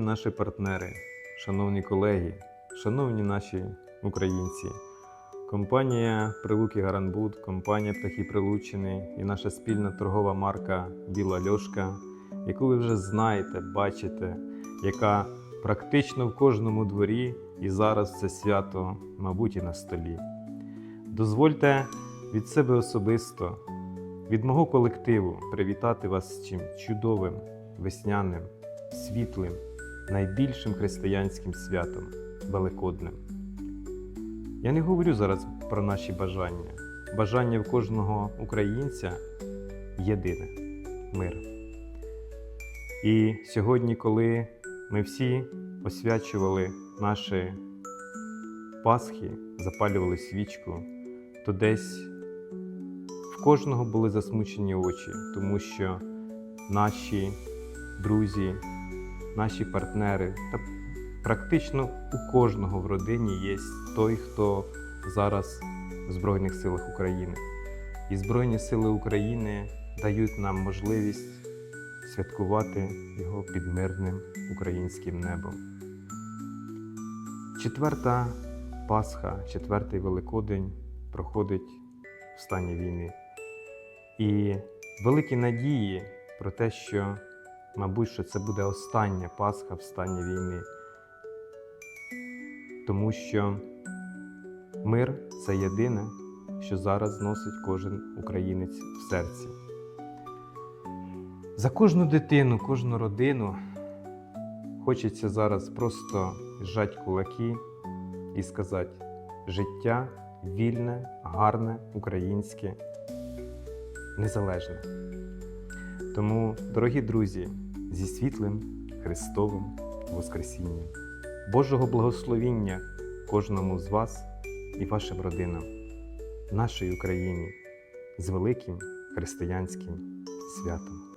наші партнери, шановні колеги, шановні наші українці. Компанія Прилуки Гаранбуд, компанія Птахи Прилучини і наша спільна торгова марка Біла Льошка, яку ви вже знаєте, бачите, яка практично в кожному дворі і зараз це свято, мабуть, і на столі. Дозвольте від себе особисто, від мого колективу привітати вас з чим чудовим, весняним, світлим, найбільшим християнським святом Великоднем. Я не говорю зараз про наші бажання. Бажання в кожного українця єдине мир. І сьогодні, коли ми всі освячували наші Пасхи, запалювали свічку, то десь в кожного були засмучені очі, тому що наші друзі, наші партнери та практично у кожного в родині є той, хто зараз в Збройних силах України. І Збройні сили України дають нам можливість святкувати його під мирним українським небом. Четверта Пасха, четвертий Великодень проходить в стані війни. І великі надії про те, що, мабуть, що це буде остання Пасха в стані війни. Тому що мир це єдине, що зараз носить кожен українець в серці. За кожну дитину, кожну родину хочеться зараз просто зжати кулаки і сказати: життя вільне, гарне, українське, незалежне. Тому, дорогі друзі, зі світлим Христовим Воскресінням, Божого благословіння кожному з вас і вашим родинам, нашій Україні з великим християнським святом.